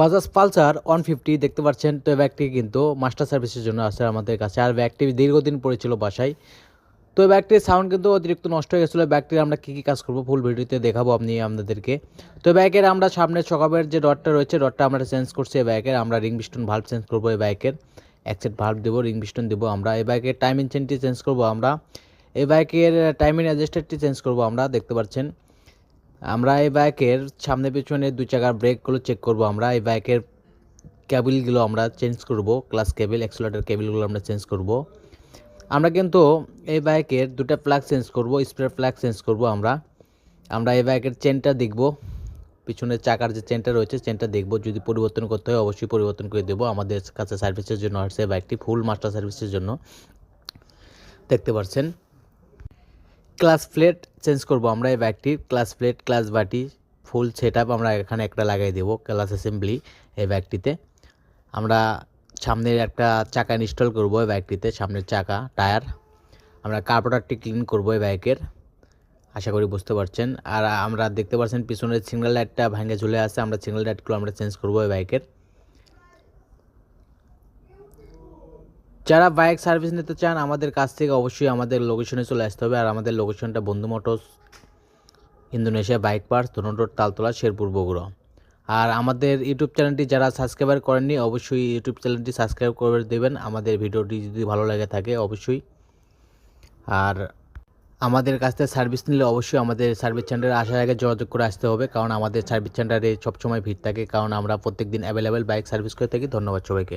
Bajaj Pulsar one fifty দেখতে পাচ্ছেন। তো এই ব্যাগটি কিন্তু মাস্টার সার্ভিসের জন্য আছে আমাদের কাছে। আর ব্যাগটি দীর্ঘদিন পড়েছিল বাসায়। তো এই ব্যাগটির সাউন্ড কিন্তু অতিরিক্ত নষ্ট হয়ে গেছিল। ব্যাগটির আমরা কী কী কাজ করব ফুল ভিডিওতে দেখাবো আপনি, আপনাদেরকে। তো ব্যাগের আমরা সামনে চকাবের যে ডটটা রয়েছে ডটটা আমরা চেঞ্জ করছি এই ব্যাগের। আমরা রিং পিস্টন ভাল্ব চেঞ্জ করব এই ব্যাগের। এক সেট ভাল্ব দেবো রিং বিস্টন দেবো আমরা। এই ব্যাগের টাইম ইঞ্জিনটি চেঞ্জ করব আমরা। এই বাইকের টাইমিং অ্যাডজাস্টারটি চেঞ্জ করব আমরা, দেখতে পাচ্ছেন। আমরা এই বাইকের সামনে পিছনে দুই চাকার ব্রেকগুলো চেক করব। আমরা এই বাইকের কেবিলগুলো আমরা চেঞ্জ করব ক্লাস কেবিল অ্যাক্সিলেটর কেবিলগুলো আমরা চেঞ্জ করব। আমরা কিন্তু এই বাইকের দুটো প্লাগ চেঞ্জ করব স্প্রে প্লাগ চেঞ্জ করব আমরা। আমরা এই বাইকের চেনটা দেখব, পিছনের চাকার যে চেনটা রয়েছে চেনটা দেখব। যদি পরিবর্তন করতে হয়, অবশ্যই পরিবর্তন করে দেবো আমাদের কাছে সার্ভিসের জন্য আসছে বাইকটি ফুল মাস্টার সার্ভিসের জন্য। দেখতে পাচ্ছেন ক্লাস প্লেট চেঞ্জ করব। আমরা এই ব্যাগটির ক্লাস প্লেট ক্লাস বাটি ফুল সেট আমরা এখানে একটা লাগাই দেবো ক্লাস অ্যাসেম্বলি এই ব্যাগটিতে আমরা সামনের একটা চাকা ইনস্টল করব এই ব্যাগটিতে সামনের চাকা টায়ার আমরা কার্পোরেটরটি ক্লিন করব এই বাইকের আশা করি বুঝতে পারছেন। আর আমরা দেখতে পাচ্ছেন পিছনের সিগন্যাল লাইটটা ভাঙে ঝুলে আছে আমরা সিগন্যাল লাইটগুলো আমরা চেঞ্জ করব এই বাইকের যারা বাইক সার্ভিস নিতে চান, আমাদের কাছ থেকে অবশ্যই আমাদের লোকেশনে চলে আসতে হবে। আর আমাদের লোকেশনটা Bandhu Motors, Indonesia bike parts ধনুটোর Taltala, Sherpur, Bogura. আর আমাদের ইউটিউব চ্যানেলটি যারা সাবস্ক্রাইবার করেননি, অবশ্যই ইউটিউব চ্যানেলটি সাবস্ক্রাইব করে দেবেন। আমাদের ভিডিওটি যদি ভালো লাগে থাকে, অবশ্যই। আর আমাদের কাছ থেকে সার্ভিস নিলে অবশ্যই আমাদের সার্ভিস সেন্টারে আসার আগে যোগাযোগ করে আসতে হবে, কারণ আমাদের সার্ভিস সেন্টারে সবসময় ভিড় থাকে। কারণ আমরা প্রত্যেক দিন অ্যাভেলেবেল বাইক সার্ভিস করে থাকি। ধন্যবাদ সবাইকে।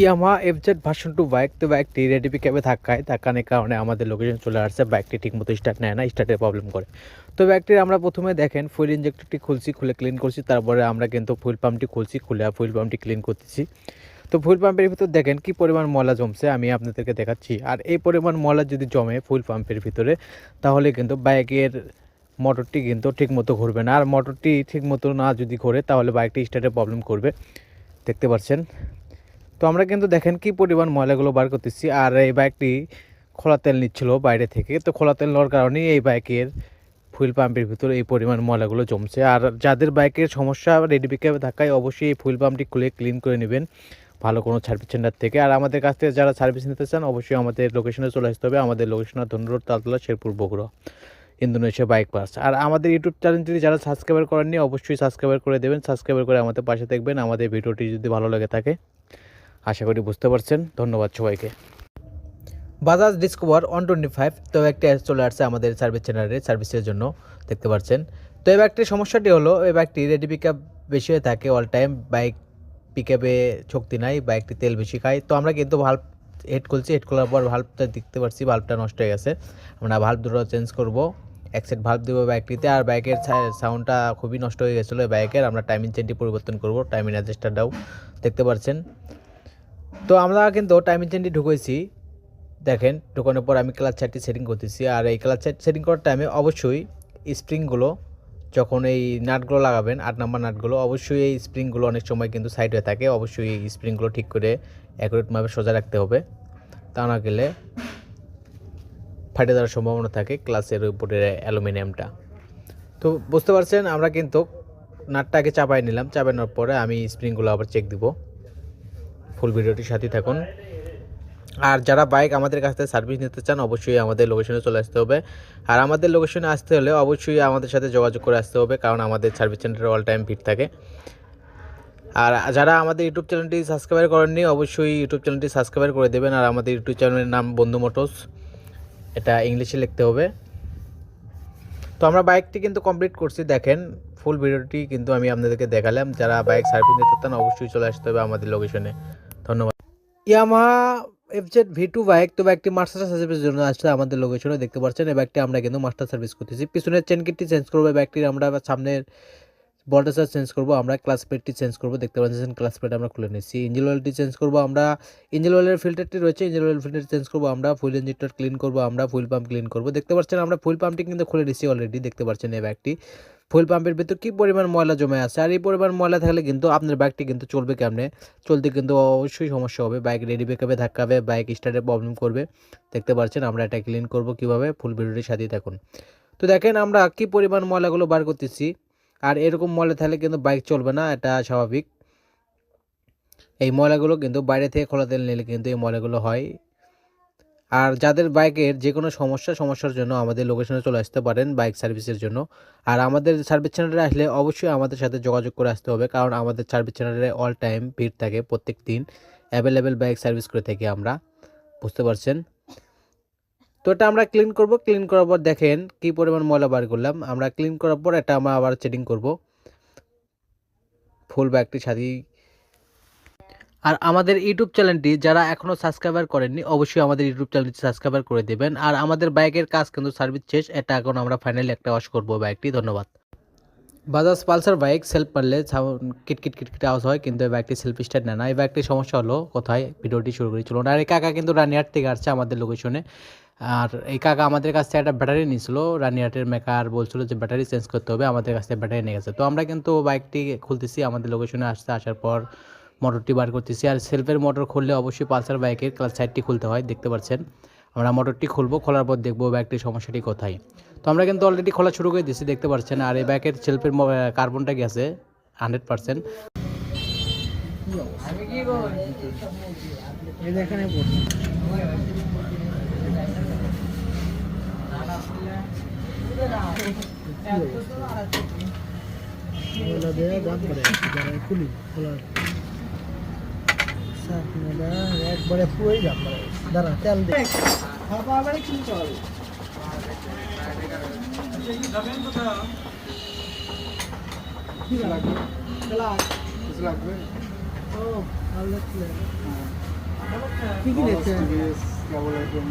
Yamaha FZ version two bike তো বাইকটি রেডিপি ক্যাবে ধাক্কায় ধাক্কানোর কারণে আমাদের লোকেশন চলে আসছে বাইকটি ঠিকমতো স্টার্ট নেয় না স্টার্টের প্রবলেম করে। তো বাইকটির আমরা প্রথমে দেখেন ফুয়েল ইঞ্জেক্টরটি খুলছি, খুলে ক্লিন করছি, তারপরে আমরা কিন্তু ফুয়েল পাম্পটি খুলছি, খুলে ফুয়েল পাম্পটি ক্লিন করতেছি। তো ফুল পাম্পের ভিতর দেখেন কি পরিমাণ ময়লা জমছে, আমি আপনাদেরকে দেখাচ্ছি। আর এই পরিমাণ ময়লা যদি জমে ফুল পাম্পের ভিতরে, তাহলে কিন্তু বাইকের মোটরটি কিন্তু ঠিকমতো ঘুরবে না। আর মোটরটি ঠিকমতো না যদি ঘোরে, তাহলে বাইকটি স্টার্টের প্রবলেম করবে। দেখতে পাচ্ছেন? তো আমরা কিন্তু দেখেন কি পরিমাণ ময়লাগুলো বার করতেছি, আর এই বাইকটি খোলা তেল নিচ্ছিল বাইরে থেকে। তো খোলা তেল নেওয়ার কারণেই এই বাইকের ফুয়েল পাম্পের ভিতরে এই পরিমাণ ময়লাগুলো জমছে। আর যাদের বাইকের সমস্যা রেডি পিকআপে থাকায় অবশ্যই এই ফুয়েল পাম্পটি খুলে ক্লিন করে নেবেন। ভালো কোনো সার্ভিস সেন্টার থেকে। আর আমাদের কাছ থেকে যারা সার্ভিস নিতে চান, অবশ্যই আমাদের লোকেশনে চলে আসতে হবে। আমাদের location ধনুরোড Taltala, Sherpur, Bogura, Indonesia bike parts আর আমাদের ইউটিউব চ্যানেলটি যারা সাবস্ক্রাইবার করেননি, অবশ্যই সাবস্ক্রাইবার করে দেবেন। সাবস্ক্রাইবার করে আমাদের পাশে দেখবেন। আমাদের ভিডিওটি যদি ভালো লাগে থাকে আশা করি বুঝতে পারছেন। ধন্যবাদ সবাইকে। Bajaj Discover one twenty five তো একটা চলে আসছে আমাদের সার্ভিস চ্যানেলে, সার্ভিসের জন্য দেখতে পাচ্ছেন। তো এই ব্যাগটির সমস্যাটি হলো এই ব্যাগটি রেডি পিক আপ বেশি হয়ে থাকে অল টাইম বাইক পিক আপে শক্তি নাই বাইকটি তেল বেশি খায়। তো আমরা কিন্তু ভাল্ব হেড খুলছি হেড খোলার পর ভাল্বটা দেখতে পাচ্ছি ভাল্বটা নষ্ট হয়ে গেছে। আমরা ভাল্ব দুটো চেঞ্জ করব, এক সেট ভাল্ব দেবো বাইকটিতে আর বাইকের সাউন্ডটা খুবই নষ্ট হয়ে গেছিল বাইকের আমরা টাইমিং চেনটি পরিবর্তন করব টাইমিং অ্যাডজাস্টারটাও দেখতে পাচ্ছেন তো আমরা কিন্তু টাইম ইঞ্জিনটি ঢুকেছি। দেখেন, ঢুকানোর পর আমি ক্লাচ চারটি সেটিং করতেছি। আর এই ক্লাচ চারটি সেটিং করার টাইমে অবশ্যই স্প্রিংগুলো যখন এই নাটগুলো লাগাবেন, আট নাম্বার নাটগুলো অবশ্যই এই স্প্রিংগুলো অনেক সময় কিন্তু সাইড হয়ে থাকে। অবশ্যই এই স্প্রিংগুলো ঠিক করে অ্যাকুরেটভাবে সোজা রাখতে হবে। তা না গেলে ফাটে যাওয়ার সম্ভাবনা থাকে ক্লাসের উপরে অ্যালুমিনিয়ামটা। তো বুঝতে পারছেন, আমরা কিন্তু নাটটাকে চাপাই নিলাম। চাপানোর পরে আমি স্প্রিংগুলো আবার চেক দিব। ফুল ভিডিওটির সাথে থাকুন। আর যারা বাইক আমাদের কাছ থেকে সার্ভিস নিতে চান, অবশ্যই আমাদের লোকেশনে চলে আসতে হবে। আর আমাদের লোকেশনে আসতে হলে অবশ্যই আমাদের সাথে যোগাযোগ করে আসতে হবে, কারণ আমাদের সার্ভিস সেন্টারে অল টাইম ভিড় থাকে। আর যারা আমাদের ইউটিউব চ্যানেলটি সাবস্ক্রাইব করেননি, অবশ্যই ইউটিউব চ্যানেলটি সাবস্ক্রাইব করে দেবেন। আর আমাদের ইউটিউব চ্যানেলের নাম বন্ধু মোটরস, এটা ইংলিশে লিখতে হবে। তো আমরা বাইকটি কিন্তু কমপ্লিট করছি, দেখেন ফুল ভিডিওটি কিন্তু আমি আপনাদেরকে দেখালাম। যারা বাইক সার্ভিস নিতে চান, অবশ্যই চলে আসতে হবে আমাদের লোকেশনে Yamaha FZ V two bike তো বাইকটি মাস্টার সার্ভিসের জন্য আসছে আমাদের লোকেশনে দেখতে পাচ্ছেন এই বাইকটি আমরা কিন্তু মাস্টার সার্ভিস করতেছি। পিছনের চেন কিটটি চেঞ্জ করব বাইকটির আমরা সামনের বল্টাসার চেঞ্জ করব, আমরা ক্লাস প্লেটটি চেঞ্জ করব, দেখতে পাচ্ছেন ক্লাস প্লেট আমরা খুলে নিচ্ছি ইঞ্জিন অয়েলটি চেঞ্জ করব আমরা ইঞ্জিন অয়েলের ফিল্টারটি রয়েছে ইঞ্জিন অয়েল ফিল্টার চেঞ্জ করব আমরা ফুল ইঞ্জিনটার ক্লিন করব আমরা ফুল পাম্প ক্লিন করব। দেখতে পাচ্ছেন আমরা ফুল পাম্পটি কিন্তু খুলে নিচ্ছি অলরেডি দেখতে পাচ্ছেন এই ব্যাগটি ফুল পাম্পের ভিতর কী পরিমাণ ময়লা জমে আছে? আর এই পরিমাণ ময়লা থাকলে কিন্তু আপনার বাইকটি কিন্তু চলবে কেমনে? চলতে কিন্তু অবশ্যই সমস্যা হবে। বাইক রেডি বেকাবে ধাক্কাবে বাইক স্টার্টে প্রবলেম করবে। দেখতে পাচ্ছেন আমরা এটা ক্লিন করব কীভাবে? ফুল ভিডিওটি সাথে থাকুন তো দেখেন আমরা কী পরিমাণ ময়লাগুলো বার করতেছি? আর এরকম ময়লা থাকলে কিন্তু বাইক চলবে না, এটা স্বাভাবিক। এই ময়লাগুলো কিন্তু বাইরে থেকে খোলা তেল নিলে কিন্তু এই ময়লাগুলো হয়। আর যাদের বাইকের যে কোনো সমস্যা, সমস্যার জন্য আমাদের লোকেশনে চলে আসতে পারেন বাইক সার্ভিসের জন্য। আর আমাদের সার্ভিস চ্যানেলে আসলে অবশ্যই আমাদের সাথে যোগাযোগ করে আসতে হবে, কারণ আমাদের সার্ভিস চ্যানেলে অল টাইম ভিড় থাকে প্রত্যেক দিন অ্যাভেলেবেল বাইক সার্ভিস করে থাকি আমরা, বুঝতে পারছেন? তো এটা আমরা ক্লিন করব ক্লিন করার পর দেখেন কি পরিমাণ ময়লা বার করলাম। আমরা ক্লিন করার পর এটা আমরা আবার চেডিং করব। ফুল ব্যাগটি সাথেই আর আমাদের ইউটিউব চ্যানেলটি যারা এখনও সাবস্ক্রাইবার করেননি, অবশ্যই আমাদের ইউটিউব চ্যানেলটি সাবস্ক্রাইবার করে দেবেন। আর আমাদের বাইকের কাজ কিন্তু সার্ভিস শেষ, এটা এখন আমরা ফাইনালি একটা ওয়াশ করব বাইকটি ধন্যবাদ। বাজাজ পালসার বাইক সেলফ মারলে কিটকিট কিটকিট আওয়াজ হয়, কিন্তু এই বাইকটি সেলফ স্টার্ট নেয় না। এই বাইকটির সমস্যা হলো, কোথায়? ভিডিওটি শুরু করি। চলুন, আর এই কাকা কিন্তু রানিহাট থেকে আসছে আমাদের লোকেশনে আর এই কাকা আমাদের কাছ একটা ব্যাটারি নিয়েছিল। রানিহাটের মেকার বলছিল যে, ব্যাটারি চেঞ্জ করতে হবে, আমাদের কাছ ব্যাটারি নিয়ে গেছে। তো আমরা কিন্তু বাইকটি খুলতেছি, আমাদের লোকেশনে আসতে, আসার পর মোটরটি বার করতেছি। আর সেলফের মোটর খুললে অবশ্যই পালসার বাইকের ক্লাস সাইডটি খুলতে হয়, দেখতে পাচ্ছেন। আমরা মোটরটি খুলবো, খোলার পর দেখব বাইকটির সমস্যাটি কোথায়। তো আমরা কিন্তু অলরেডি খোলা শুরু করে দিচ্ছি দেখতে পাচ্ছেন। আর এই বাইকের সেলফের কার্বনটা গেছে হান্ড্রেড পার্সেন্ট ওলা দিয়ে দাঁত পড়ে যারা খুলি খোলা সাপনাটা একবারে পুরোই দাঁত পড়ে দাঁড়া তেল দে খাওয়া আবার কি লাগবে কিছু লাগবে ও ভালো লাগছে কি কি দেখছে কেবল একদম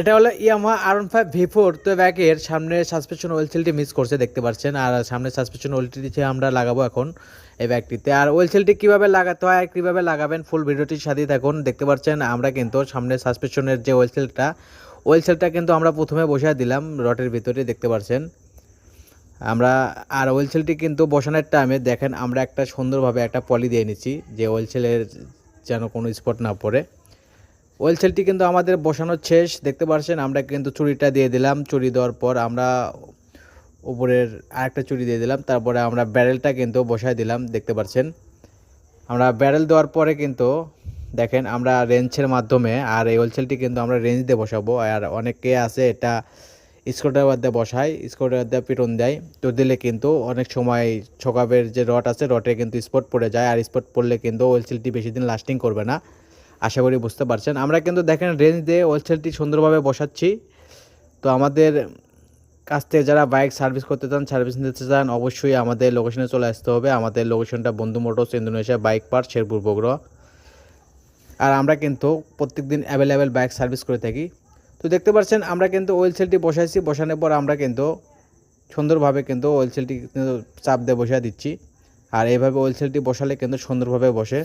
এটা হলো Yamaha R one five V four. তো ব্যাগের সামনে সাসপেনশন ওয়েল সেলটি মিস করছে, দেখতে পাচ্ছেন। আর সামনে সাসপেনশন ওয়েলটি আমরা লাগাবো এখন এই ব্যাগটিতে আর ওয়েল সেলটি কীভাবে লাগাতে হয় আর কীভাবে লাগাবেন ফুল ভিডিওটির সাথেই থাকুন। দেখতে পাচ্ছেন, আমরা কিন্তু সামনে সাসপেনশনের যে ওয়েল সেলটা ওয়েল সেলটা কিন্তু আমরা প্রথমে বসায় দিলাম রটের ভিতরে, দেখতে পাচ্ছেন। আমরা, আর ওয়েল সেলটি কিন্তু বসানোর টাইমে দেখেন, আমরা একটা সুন্দরভাবে একটা পলি দিয়ে নিচ্ছি, যে ওয়েল সেলের যেন কোনো স্পট না পড়ে। ওয়েল সেলটি কিন্তু আমাদের বসানোর শেষ, দেখতে পাচ্ছেন, আমরা কিন্তু চুরিটা দিয়ে দিলাম। চুরি দেওয়ার পর আমরা উপরের আরেকটা চুরি দিয়ে দিলাম, তারপরে আমরা ব্যারেলটা কিন্তু বসায় দিলাম, দেখতে পাচ্ছেন। আমরা ব্যারেল দেওয়ার পরে কিন্তু দেখেন আমরা রেঞ্চের মাধ্যমে আর এই ওয়েল সেলটি কিন্তু আমরা রেঞ্জ দিয়ে বসাবো, আর অনেকে আছে এটা স্ক্রুড্রাইভার দিয়ে বসায় স্ক্রুড্রাইভার দিয়ে পিটন দেয়, তো দিলে কিন্তু অনেক সময় ছকাবের যে রড আছে রটে কিন্তু স্পট পড়ে যায়, আর স্পট পড়লে কিন্তু ওয়েল সেলটি বেশি দিন লাস্টিং করবে না, আশা করি বুঝতে পারছেন। আমরা কিন্তু দেখেন রেঞ্জ দিয়ে ওয়েলসেলটি সুন্দরভাবে বসাচ্ছি, তো আমাদের কাছ থেকে যারা বাইক সার্ভিস করতে চান, সার্ভিস নিতে চান, অবশ্যই আমাদের লোকেশনে চলে আসতে হবে। আমাদের লোকেশনটা Bandhu Motors, Indonesia bike park, Sherpur, Bogura. আর আমরা কিন্তু প্রত্যেক দিন অ্যাভেলেবেল বাইক সার্ভিস করে থাকি। তো দেখতে পাচ্ছেন, আমরা কিন্তু ওয়েল সেলটি বসাইছি। বসানোর পর আমরা কিন্তু সুন্দরভাবে কিন্তু ওয়েল সেলটি চাপ দিয়ে বসিয়ে দিচ্ছি। আর এইভাবে ওয়েল সেলটি বসালে কিন্তু সুন্দরভাবে বসে।